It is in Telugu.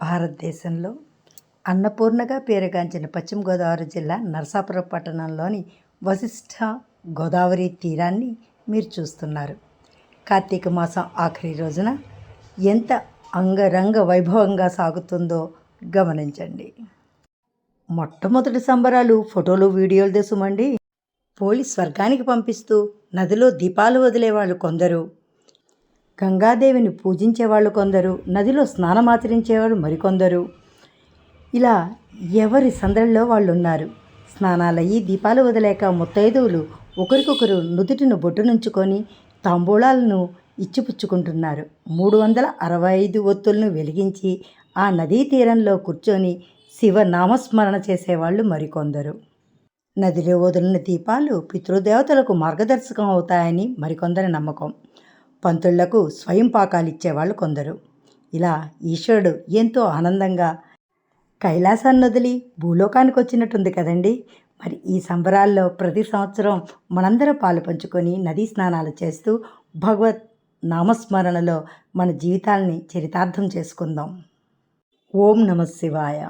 భారతదేశంలో అన్నపూర్ణగా పేరుగాంచిన పశ్చిమ గోదావరి జిల్లా నరసాపురం పట్టణంలోని వశిష్ఠ గోదావరి తీరాన్ని మీరు చూస్తున్నారు. కార్తీక మాసం ఆఖరి రోజున ఎంత అంగరంగ వైభవంగా సాగుతుందో గమనించండి. మొట్టమొదటి సంబరాలు ఫోటోలు వీడియోలు దేశమండి పోలీస్ స్వర్గానికి పంపిస్తూ నదిలో దీపాలు వదిలేవాళ్ళు కొందరు. గంగాదేవిని పూజించేవాళ్ళు కొందరు నదిలో స్నానమాచరించేవాళ్ళు మరికొందరు. ఇలా ఎవరి సందడిలో వాళ్ళు ఉన్నారు స్నానాలయ్యి దీపాలు వదిలేక ముత్తైదువులు ఒకరికొకరు నుదుటిను బొట్టునుంచుకొని తాంబూలాలను ఇచ్చిపుచ్చుకుంటున్నారు. మూడు వందల అరవై ఐదు ఒత్తులను వెలిగించి ఆ నదీ తీరంలో కూర్చొని శివ నామస్మరణ చేసేవాళ్ళు మరికొందరు. నదిలో వదిలిన దీపాలు పితృదేవతలకు మార్గదర్శకం అవుతాయని మరికొందరి నమ్మకం. పంతుళ్ళకు స్వయం పాకాలిచ్చేవాళ్ళు కొందరు. ఇలా ఈశ్వరుడు ఎంతో ఆనందంగా కైలాసాన్ని వదిలి భూలోకానికి వచ్చినట్టుంది కదండి. మరి ఈ సంబరాల్లో ప్రతి సంవత్సరం మనందరూ పాలు పంచుకొని నదీ స్నానాలు చేస్తూ భగవత్ నామస్మరణలో మన జీవితాల్ని చరితార్థం చేసుకుందాం. ఓం నమ శివాయ.